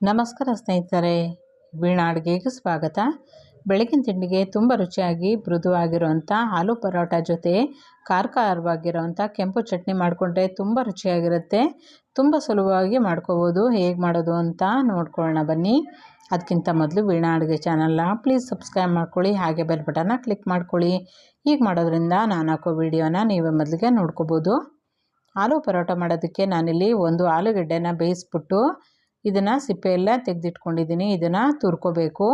ನಮಸ್ಕಾರ ಸ್ನೇಹಿತರೆ ವೀಣಾ ಅಡುಗೆಗೆ ಸ್ವಾಗತ. ಬೆಳಗಿನ ತಿಂಡಿಗೆ ತುಂಬ ರುಚಿಯಾಗಿ, ಮೃದುವಾಗಿರುವಂಥ ಆಲೂ ಪರೋಟ ಜೊತೆ ಖಾರ ಖಾರವಾಗಿರೋವಂಥ ಕೆಂಪು ಚಟ್ನಿ ಮಾಡಿಕೊಂಡ್ರೆ ತುಂಬ ರುಚಿಯಾಗಿರುತ್ತೆ. ತುಂಬ ಸುಲಭವಾಗಿ ಮಾಡ್ಕೋಬೋದು, ಹೇಗೆ ಮಾಡೋದು ಅಂತ ನೋಡ್ಕೊಳ್ಳೋಣ ಬನ್ನಿ. ಅದಕ್ಕಿಂತ ಮೊದಲು ವೀಣಾ ಅಡುಗೆ ಚಾನಲ್ನ ಪ್ಲೀಸ್ ಸಬ್ಸ್ಕ್ರೈಬ್ ಮಾಡ್ಕೊಳ್ಳಿ, ಹಾಗೆ ಬೆಲ್ ಬಟನ್ನ ಕ್ಲಿಕ್ ಮಾಡ್ಕೊಳ್ಳಿ. ಹೀಗೆ ಮಾಡೋದ್ರಿಂದ ನಾನು ಹಾಕೋ ವಿಡಿಯೋನ ನೀವೇ ಮೊದಲಿಗೆ ನೋಡ್ಕೋಬೋದು. ಆಲೂ ಪರೋಟ ಮಾಡೋದಕ್ಕೆ ನಾನಿಲ್ಲಿ ಒಂದು ಆಲೂಗಡ್ಡೆನ ಬೇಯಿಸ್ಬಿಟ್ಟು ಇದನ್ನು ಸಿಪ್ಪೆ ಎಲ್ಲ ತೆಗೆದಿಟ್ಕೊಂಡಿದ್ದೀನಿ. ಇದನ್ನು ತುರ್ಕೋಬೇಕು.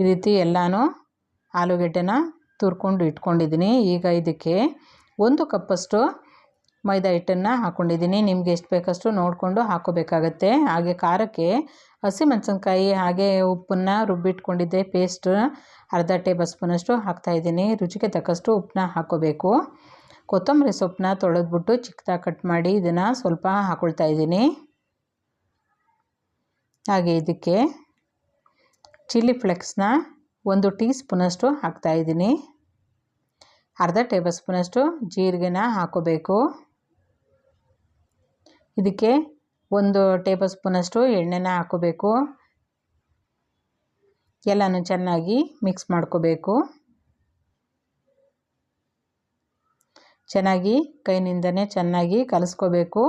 ಈ ರೀತಿ ಎಲ್ಲನೂ ಆಲೂಗೆಡ್ಡೆನ ತುರ್ಕೊಂಡು ಇಟ್ಕೊಂಡಿದ್ದೀನಿ. ಈಗ ಇದಕ್ಕೆ ಒಂದು ಕಪ್ಪಷ್ಟು ಮೈದಾ ಹಿಟ್ಟನ್ನು ಹಾಕ್ಕೊಂಡಿದ್ದೀನಿ ನಿಮ್ಗೆ ಎಷ್ಟು ಬೇಕಷ್ಟು ನೋಡಿಕೊಂಡು ಹಾಕೋಬೇಕಾಗತ್ತೆ. ಹಾಗೆ ಖಾರಕ್ಕೆ ಹಸಿಮೆಣಸಿನ್ಕಾಯಿ ಹಾಗೆ ಉಪ್ಪನ್ನು ರುಬ್ಬಿಟ್ಕೊಂಡಿದ್ದೆ. ಪೇಸ್ಟ್ ಅರ್ಧ ಟೇಬಲ್ ಸ್ಪೂನಷ್ಟು ಹಾಕ್ತಾಯಿದ್ದೀನಿ ರುಚಿಗೆ ತಕ್ಕಷ್ಟು ಉಪ್ಪನ್ನ ಹಾಕೋಬೇಕು. ಕೊತ್ತಂಬರಿ ಸೊಪ್ಪನ್ನ ತೊಳೆದ್ಬಿಟ್ಟು ಚಿಕ್ಕದಾಗಿ ಕಟ್ ಮಾಡಿ ಇದನ್ನು ಸ್ವಲ್ಪ ಹಾಕ್ಕೊಳ್ತಾ ಇದ್ದೀನಿ. ಹಾಗೆ ಇದಕ್ಕೆ ಚಿಲ್ಲಿ ಫ್ಲೆಕ್ಸ್ನ ಒಂದು ಟೀ ಸ್ಪೂನಷ್ಟು ಹಾಕ್ತಾಯಿದ್ದೀನಿ ಅರ್ಧ ಟೇಬಲ್ ಸ್ಪೂನಷ್ಟು ಜೀರಿಗೆನ ಹಾಕೋಬೇಕು. ಇದಕ್ಕೆ ಒಂದು ಟೇಬಲ್ ಸ್ಪೂನಷ್ಟು ಎಣ್ಣೆನ ಹಾಕೋಬೇಕು. ಎಲ್ಲನೂ ಚೆನ್ನಾಗಿ ಮಿಕ್ಸ್ ಮಾಡ್ಕೋಬೇಕು. ಚೆನ್ನಾಗಿ, ಕೈನಿಂದನೇ ಚೆನ್ನಾಗಿ ಕಲಿಸ್ಕೋಬೇಕು.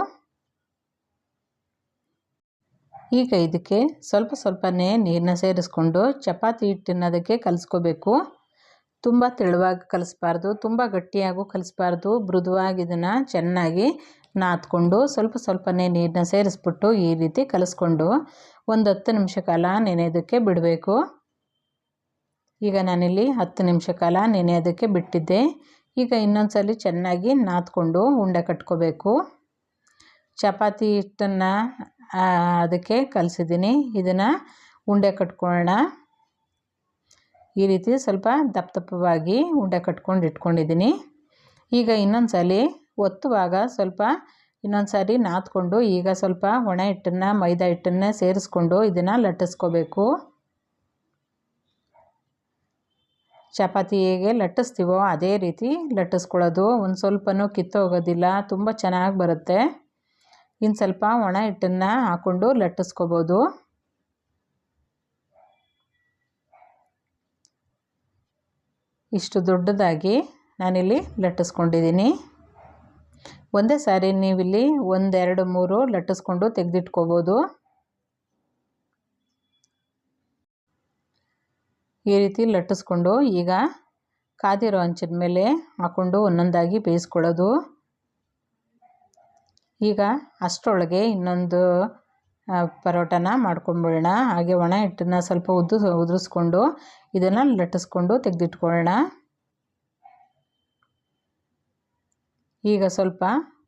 ಈಗ ಇದಕ್ಕೆ ಸ್ವಲ್ಪ ಸ್ವಲ್ಪನೇ ನೀರನ್ನ ಸೇರಿಸ್ಕೊಂಡು ಚಪಾತಿ ಹಿಟ್ಟಿನದಕ್ಕೆ ಕಲಿಸ್ಕೋಬೇಕು. ತುಂಬ ತೆಳುವಾಗಿ ಕಲಿಸ್ಬಾರ್ದು, ತುಂಬ ಗಟ್ಟಿಯಾಗೂ ಕಲಿಸ್ಬಾರ್ದು. ಮೃದುವಾಗಿ ಇದನ್ನು ಚೆನ್ನಾಗಿ ನಾದ್ಕೊಂಡು ಸ್ವಲ್ಪ ಸ್ವಲ್ಪನೇ ನೀರನ್ನ ಸೇರಿಸ್ಬಿಟ್ಟು ಈ ರೀತಿ ಕಲಿಸ್ಕೊಂಡು ಒಂದು ಹತ್ತು ನಿಮಿಷ ಕಾಲ ನೆನೆಯೋದಕ್ಕೆ ಬಿಡಬೇಕು. ಈಗ ನಾನಿಲ್ಲಿ ಹತ್ತು ನಿಮಿಷ ಕಾಲ ನೆನೆಯೋದಕ್ಕೆ ಬಿಟ್ಟಿದ್ದೆ. ಈಗ ಇನ್ನೊಂದು ಸಲ ಚೆನ್ನಾಗಿ ನಾದ್ಕೊಂಡು ಉಂಡೆ ಕಟ್ಕೋಬೇಕು. ಚಪಾತಿ ಹಿಟ್ಟನ್ನು ಅದಕ್ಕೆ ಕಲಸಿದ್ದೀನಿ. ಇದನ್ನು ಉಂಡೆ ಕಟ್ಕೊಳ್ಳೋಣ. ಈ ರೀತಿ ಸ್ವಲ್ಪ ದಪ್ಪ ದಪ್ಪವಾಗಿ ಉಂಡೆ ಕಟ್ಕೊಂಡು ಇಟ್ಕೊಂಡಿದ್ದೀನಿ. ಈಗ ಇನ್ನೊಂದು ಸಲ ಒತ್ತುವಾಗ ಸ್ವಲ್ಪ ಇನ್ನೊಂದು ಸಾರಿ ನಾದ್ಕೊಂಡು ಈಗ ಸ್ವಲ್ಪ ಒಣ ಹಿಟ್ಟನ್ನು, ಮೈದಾ ಹಿಟ್ಟನ್ನು ಸೇರಿಸ್ಕೊಂಡು ಇದನ್ನು ಲಟ್ಟಿಸ್ಕೋಬೇಕು. ಚಪಾತಿ ಹೇಗೆ ಲಟ್ಟಿಸ್ತೀವೋ ಅದೇ ರೀತಿ ಲಟ್ಟಿಸ್ಕೊಳ್ಳೋದು. ಒಂದು ಸ್ವಲ್ಪನೂ ಕಿತ್ತೋಗೋದಿಲ್ಲ, ತುಂಬ ಚೆನ್ನಾಗಿ ಬರುತ್ತೆ. ಇನ್ನು ಸ್ವಲ್ಪ ಒಣ ಹಿಟ್ಟನ್ನು ಹಾಕ್ಕೊಂಡು ಲಟ್ಟಿಸ್ಕೋಬೋದು. ಇಷ್ಟು ದೊಡ್ಡದಾಗಿ ನಾನಿಲ್ಲಿ ಲಟ್ಟಿಸ್ಕೊಂಡಿದ್ದೀನಿ. ಒಂದೇ ಸಾರಿ ನೀವಿಲ್ಲಿ ಒಂದೆರಡು ಮೂರು ಲಟ್ಟಿಸ್ಕೊಂಡು ತೆಗೆದಿಟ್ಕೋಬೋದು. ಈ ರೀತಿ ಲಟ್ಟಿಸ್ಕೊಂಡು ಈಗ ಕಾದಿರೋ ಹಂಚಿನ ಮೇಲೆ ಹಾಕ್ಕೊಂಡು ಒಂದೊಂದಾಗಿ ಬೇಯಿಸ್ಕೊಳ್ಳೋದು. ಈಗ ಅಷ್ಟರೊಳಗೆ ಇನ್ನೊಂದು ಪರೋಟನ ಮಾಡ್ಕೊಂಬಿಡೋಣ. ಹಾಗೆ ಒಣ ಹಿಟ್ಟನ್ನ ಸ್ವಲ್ಪ ಉದ್ದು, ಉದುರಿಸ್ಕೊಂಡು ಇದನ್ನು ಲಟ್ಟಿಸ್ಕೊಂಡು ತೆಗೆದಿಟ್ಕೊಳ್ಳೋಣ. ಈಗ ಸ್ವಲ್ಪ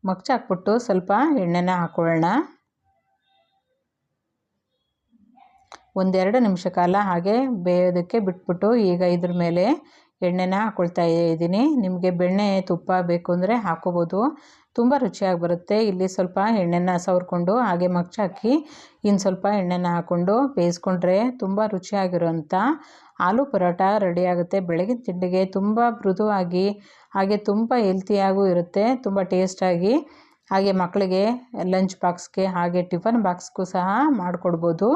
ಮಗ್ಚಾಕ್ಬಿಟ್ಟು ಸ್ವಲ್ಪ ಎಣ್ಣೆನ ಹಾಕ್ಕೊಳ್ಳೋಣ ಒಂದೆರಡು ನಿಮಿಷ ಕಾಲ ಹಾಗೆ ಬೇಯೋದಕ್ಕೆ ಬಿಟ್ಬಿಟ್ಟು ಈಗ ಇದ್ರ ಮೇಲೆ ಎಣ್ಣೆನ ಹಾಕ್ಕೊಳ್ತಾ ಇದ್ದೀನಿ. ನಿಮಗೆ ಬೆಣ್ಣೆ ತುಪ್ಪ ಬೇಕು ಅಂದರೆ ಹಾಕೋಬೋದು. ತುಂಬ ರುಚಿಯಾಗಿ ಬರುತ್ತೆ. ಇಲ್ಲಿ ಸ್ವಲ್ಪ ಎಣ್ಣೆನ ಸವರ್ಕೊಂಡು ಹಾಗೆ ಮಗ್ಚಾಕಿ ಇನ್ನು ಸ್ವಲ್ಪ ಎಣ್ಣೆನ ಹಾಕ್ಕೊಂಡು ಬೇಯಿಸ್ಕೊಂಡ್ರೆ ತುಂಬ ರುಚಿಯಾಗಿರೋಂಥ ಆಲೂ ಪರೋಟ ರೆಡಿ ಆಗುತ್ತೆ. ಬೆಳಗಿನ ತಿಂಡಿಗೆ ತುಂಬ ಮೃದುವಾಗಿ ಹಾಗೆ ತುಂಬ ಹೆಲ್ತಿಯಾಗೂ ಇರುತ್ತೆ. ತುಂಬ ಟೇಸ್ಟಾಗಿ ಹಾಗೆ ಮಕ್ಕಳಿಗೆ ಲಂಚ್ ಬಾಕ್ಸ್ಗೆ ಹಾಗೆ ಟಿಫನ್ ಬಾಕ್ಸ್ಗೂ ಸಹ ಮಾಡಿಕೊಡ್ಬೋದು.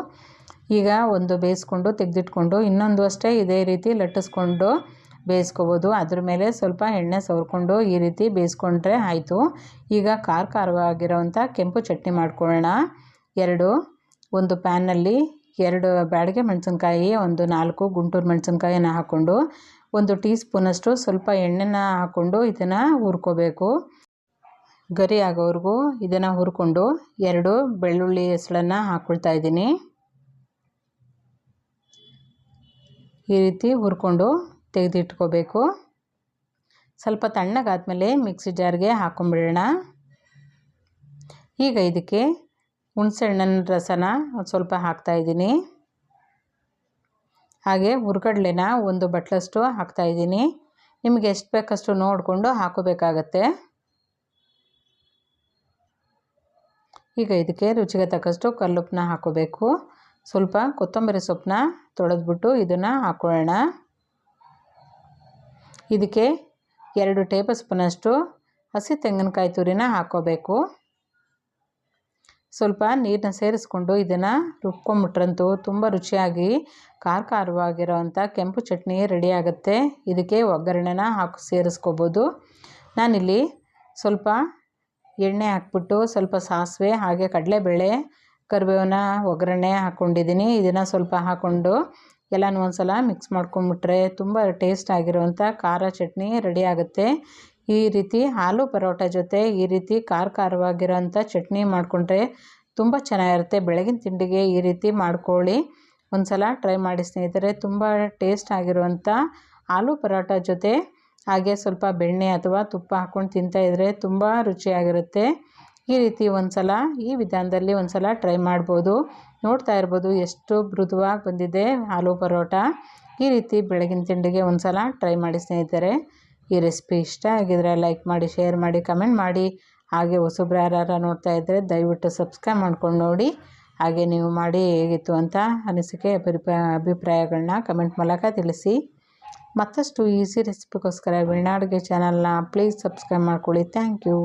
ಈಗ ಒಂದು ಬೇಯಿಸ್ಕೊಂಡು ತೆಗೆದಿಟ್ಕೊಂಡು ಇನ್ನೊಂದು ಅಷ್ಟೇ ಇದೇ ರೀತಿ ಲಟ್ಟಿಸ್ಕೊಂಡು ಬೇಯಿಸ್ಕೋಬೋದು. ಅದ್ರ ಮೇಲೆ ಸ್ವಲ್ಪ ಎಣ್ಣೆ ಸವರ್ಕೊಂಡು ಈ ರೀತಿ ಬೇಯಿಸ್ಕೊಂಡ್ರೆ ಆಯಿತು. ಈಗ ಖಾರ ಖಾರವಾಗಿರೋವಂಥ ಕೆಂಪು ಚಟ್ನಿ ಮಾಡ್ಕೊಳ್ಳೋಣ. ಎರಡು, ಒಂದು ಪ್ಯಾನಲ್ಲಿ ಎರಡು ಬ್ಯಾಡಿಗೆ ಮೆಣಸಿನ್ಕಾಯಿ, ಒಂದು ನಾಲ್ಕು ಗುಂಟೂರು ಮೆಣಸಿನ್ಕಾಯಿನ ಹಾಕ್ಕೊಂಡು ಒಂದು ಟೀ ಸ್ಪೂನಷ್ಟು ಸ್ವಲ್ಪ ಎಣ್ಣೆನ ಹಾಕ್ಕೊಂಡು ಇದನ್ನು ಹುರ್ಕೋಬೇಕು. ಗರಿ ಆಗೋವರೆಗೂ ಇದನ್ನು ಹುರ್ಕೊಂಡು ಎರಡು ಬೆಳ್ಳುಳ್ಳಿ ಹೆಸಳನ್ನು ಹಾಕ್ಕೊಳ್ತಾ ಇದ್ದೀನಿ. ಈ ರೀತಿ ಹುರ್ಕೊಂಡು ತೆಗೆದಿಟ್ಕೋಬೇಕು. ಸ್ವಲ್ಪ ತಣ್ಣಗಾದ್ಮೇಲೆ ಮಿಕ್ಸಿ ಜಾರ್ಗೆ ಹಾಕೊಂಬಿಡೋಣ. ಈಗ ಇದಕ್ಕೆ ಹುಣಸೆಹಣ್ಣಿನ ರಸನ ಒಂದು ಸ್ವಲ್ಪ ಹಾಕ್ತಾಯಿದ್ದೀನಿ ಹಾಗೆ ಹುರ್ಗಡ್ಲೆನ ಒಂದು ಬಟ್ಲಷ್ಟು ಹಾಕ್ತಾಯಿದ್ದೀನಿ ನಿಮಗೆ ಎಷ್ಟು ಬೇಕಷ್ಟು ನೋಡಿಕೊಂಡು ಹಾಕೋಬೇಕಾಗತ್ತೆ. ಈಗ ಇದಕ್ಕೆ ರುಚಿಗೆ ತಕ್ಕಷ್ಟು ಕಲ್ಲುಪ್ಪನ್ನ ಹಾಕೋಬೇಕು. ಸ್ವಲ್ಪ ಕೊತ್ತಂಬರಿ ಸೊಪ್ಪನ್ನ ತೊಳೆದ್ಬಿಟ್ಟು ಇದನ್ನು ಹಾಕ್ಕೊಳ್ಳೋಣ ಇದಕ್ಕೆ ಎರಡು ಟೇಬಲ್ ಸ್ಪೂನಷ್ಟು ಹಸಿ ತೆಂಗಿನಕಾಯಿ ತುರಿನ ಹಾಕೋಬೇಕು. ಸ್ವಲ್ಪ ನೀರನ್ನ ಸೇರಿಸ್ಕೊಂಡು ಇದನ್ನು ರುಬ್ಕೊಂಬಿಟ್ರಂತೂ ತುಂಬ ರುಚಿಯಾಗಿ ಖಾರ ಖಾರವಾಗಿರೋವಂಥ ಕೆಂಪು ಚಟ್ನಿ ರೆಡಿ ಆಗುತ್ತೆ. ಇದಕ್ಕೆ ಒಗ್ಗರಣೆನ ಹಾಕಿ ಸೇರಿಸ್ಕೋಬೋದು. ನಾನಿಲ್ಲಿ ಸ್ವಲ್ಪ ಎಣ್ಣೆ ಹಾಕ್ಬಿಟ್ಟು ಸ್ವಲ್ಪ ಸಾಸಿವೆ, ಹಾಗೆ ಕಡಲೆಬೇಳೆ ಕರಿಬೇವನ್ನ ಒಗ್ಗರಣೆ ಹಾಕ್ಕೊಂಡಿದ್ದೀನಿ. ಇದನ್ನು ಸ್ವಲ್ಪ ಹಾಕ್ಕೊಂಡು ಎಲ್ಲನೂ ಒಂದು ಸಲ ಮಿಕ್ಸ್ ಮಾಡ್ಕೊಂಬಿಟ್ರೆ ತುಂಬ ಟೇಸ್ಟ್ ಆಗಿರುವಂಥ ಖಾರ ಚಟ್ನಿ ರೆಡಿ ಆಗುತ್ತೆ. ಈ ರೀತಿ ಆಲೂ ಪರೋಟ ಜೊತೆ ಈ ರೀತಿ ಖಾರ ಖಾರವಾಗಿರೋಂಥ ಚಟ್ನಿ ಮಾಡಿಕೊಂಡ್ರೆ ತುಂಬ ಚೆನ್ನಾಗಿರುತ್ತೆ. ಬೆಳಗಿನ ತಿಂಡಿಗೆ ಈ ರೀತಿ ಮಾಡ್ಕೊಳ್ಳಿ. ಒಂದು ಸಲ ಟ್ರೈ ಮಾಡಿ ಸ್ನೇಹಿತರೆ, ತುಂಬ ಟೇಸ್ಟ್ ಆಗಿರುವಂಥ ಆಲೂ ಪರೋಟ ಜೊತೆ ಹಾಗೆ ಸ್ವಲ್ಪ ಬೆಣ್ಣೆ ಅಥವಾ ತುಪ್ಪ ಹಾಕ್ಕೊಂಡು ತಿಂತಾಯಿದ್ರೆ ತುಂಬ ರುಚಿಯಾಗಿರುತ್ತೆ. ಈ ರೀತಿ ಒಂದು ಸಲ ಈ ವಿಧಾನದಲ್ಲಿ ಒಂದು ಸಲ ಟ್ರೈ ಮಾಡ್ಬೋದು. ನೋಡ್ತಾ ಇರ್ಬೋದು ಎಷ್ಟು ಮೃದುವಾಗಿ ಬಂದಿದೆ ಆಲೂ ಪರೋಟ. ಈ ರೀತಿ ಬೆಳಗಿನ ತಿಂಡಿಗೆ ಒಂದು ಸಲ ಟ್ರೈ ಮಾಡಿ ಸ್ನೇಹಿತರೆ. ಈ ರೆಸಿಪಿ ಇಷ್ಟ ಆಗಿದ್ರೆ ಲೈಕ್ ಮಾಡಿ, ಶೇರ್ ಮಾಡಿ, ಕಮೆಂಟ್ ಮಾಡಿ. ಹಾಗೆ ಹೊಸಬ್ರು ಯಾರು ನೋಡ್ತಾ ಇದ್ದರೆ ದಯವಿಟ್ಟು ಸಬ್ಸ್ಕ್ರೈಬ್ ಮಾಡ್ಕೊಂಡು ನೋಡಿ. ಹಾಗೆ ನೀವು ಮಾಡಿ ಹೇಗಿತ್ತು ಅಂತ ಅನಿಸಿಕೆ, ಅಭಿಪ್ರಾಯ, ಅಭಿಪ್ರಾಯಗಳನ್ನ ಕಮೆಂಟ್ ಮೂಲಕ ತಿಳಿಸಿ. ಮತ್ತಷ್ಟು ಈಸಿ ರೆಸಿಪಿಗೋಸ್ಕರ ವೀಣಾ ಅಡುಗೆ ಚಾನಲ್ನ ಪ್ಲೀಸ್ ಸಬ್ಸ್ಕ್ರೈಬ್ ಮಾಡ್ಕೊಳ್ಳಿ. Thank you